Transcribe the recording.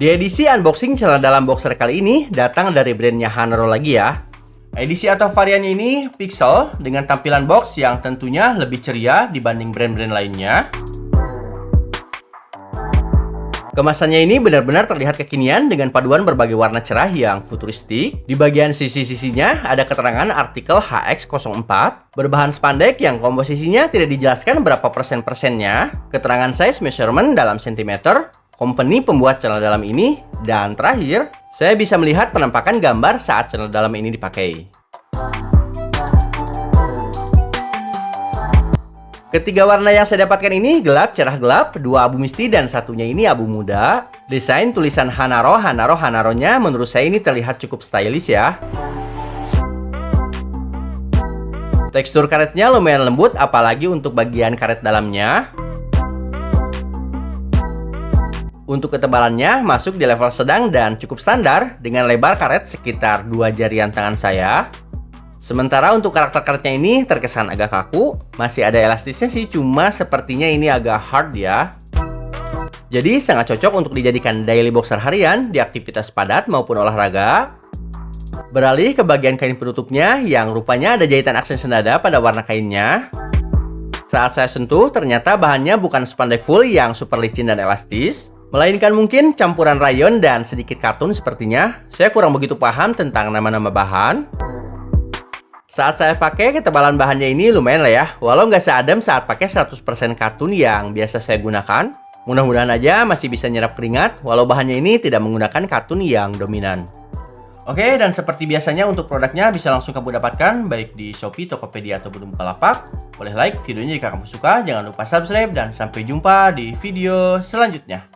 Di edisi unboxing celana dalam boxer kali ini datang dari brandnya Hanaro lagi ya. Edisi atau variannya ini Pixel dengan tampilan box yang tentunya lebih ceria dibanding brand-brand lainnya. Kemasannya ini benar-benar terlihat kekinian dengan paduan berbagai warna cerah yang futuristik. Di bagian sisi-sisinya ada keterangan artikel HX04 berbahan spandek yang komposisinya tidak dijelaskan berapa persen-persennya, keterangan size measurement dalam sentimeter, company pembuat channel dalam ini, dan terakhir, saya bisa melihat penampakan gambar saat channel dalam ini dipakai. Ketiga warna yang saya dapatkan ini gelap, cerah gelap, dua abu misti, dan satunya ini abu muda. Desain tulisan Hanaro, Hanaro, Hanaronya menurut saya ini terlihat cukup stylish ya. Tekstur karetnya lumayan lembut, apalagi untuk bagian karet dalamnya. Untuk ketebalannya masuk di level sedang dan cukup standar dengan lebar karet sekitar dua jarian tangan saya. Sementara untuk karakter-karetnya ini terkesan agak kaku, masih ada elastisnya sih, cuma sepertinya ini agak hard ya. Jadi sangat cocok untuk dijadikan daily boxer harian di aktivitas padat maupun olahraga. Beralih ke bagian kain penutupnya yang rupanya ada jahitan aksen senada pada warna kainnya. Saat saya sentuh, ternyata bahannya bukan spandek full yang super licin dan elastis, Melainkan mungkin campuran rayon dan sedikit katun sepertinya. Saya kurang begitu paham tentang nama-nama bahan. Saat saya pakai, ketebalan bahannya ini lumayan lah ya. Walau nggak seadem saat pakai 100% katun yang biasa saya gunakan. Mudah-mudahan aja masih bisa nyerap keringat, walau bahannya ini tidak menggunakan katun yang dominan. Oke, dan seperti biasanya untuk produknya bisa langsung kamu dapatkan baik di Shopee, Tokopedia, atau Bukalapak. Boleh like videonya jika kamu suka, jangan lupa subscribe, dan sampai jumpa di video selanjutnya.